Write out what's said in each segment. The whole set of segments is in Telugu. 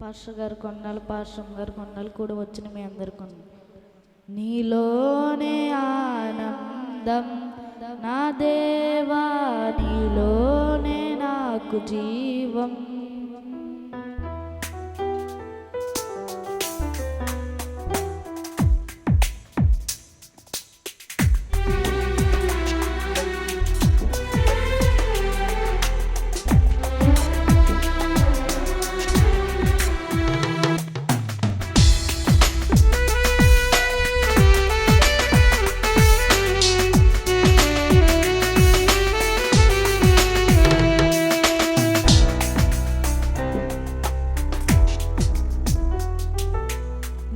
పార్షు గారు కొన్నాళ్ళు పార్షం గారు కొన్నాళ్ళు కూడా వచ్చిన మీ అందరు నీలోనే ఆనందం నా దేవా నీలోనే నాకు జీవం.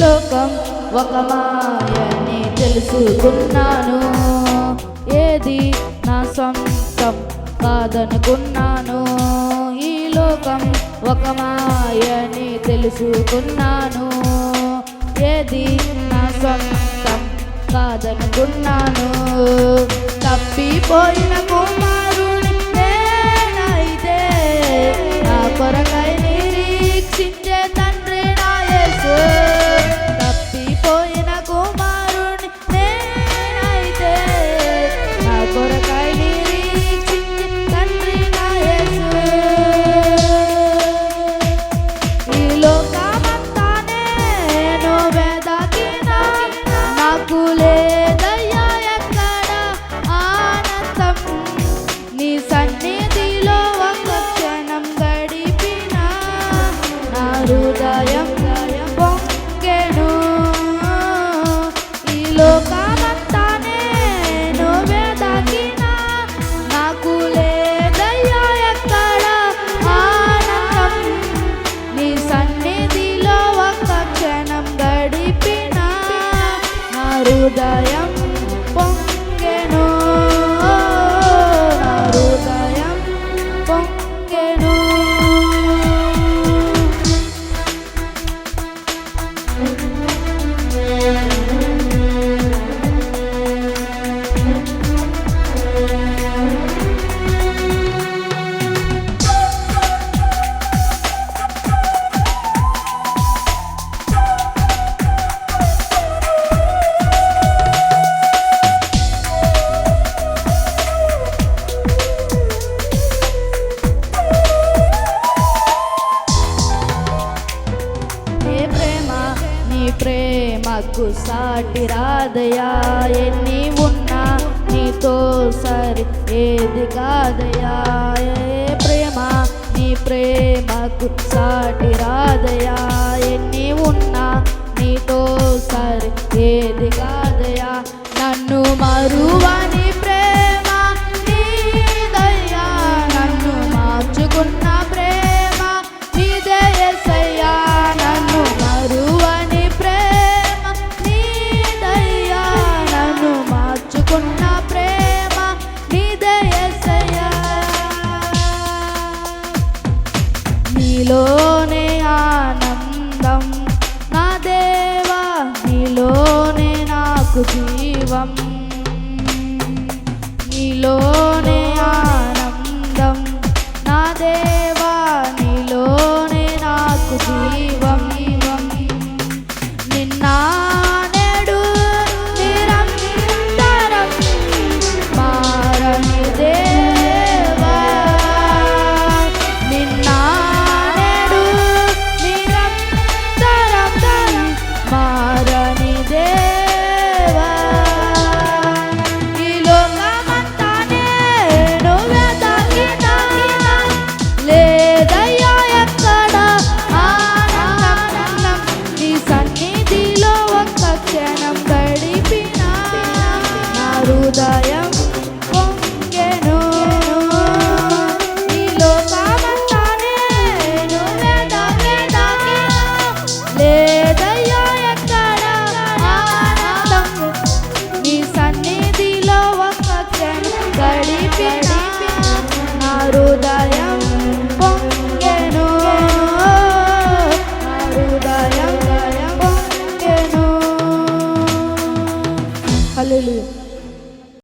లోకం ఒక మాయని తెలుసుకున్నాను. ఏది నా సొంతం కాదనుకున్నాను. ఈ లోకం ఒక మాయని తెలుసుకున్నాను. ఏది నా సొంతం కాదనుకున్నాను. తప్పిపోయిన కుమారుడు నా హృదయం పొంగెను నా హృదయం పొంగెను నాకు సాటి రాదయా ఎన్ని ఉన్నా నీతో సరి ఏది కాదయా ఏ ప్రేమ నీ ప్రేమకు సాటి రాదయా ఎన్ని ఉన్నా నీతో సరి ఏది కాదయా నన్ను మరువా నీలోనే నాకు జీవం నీలో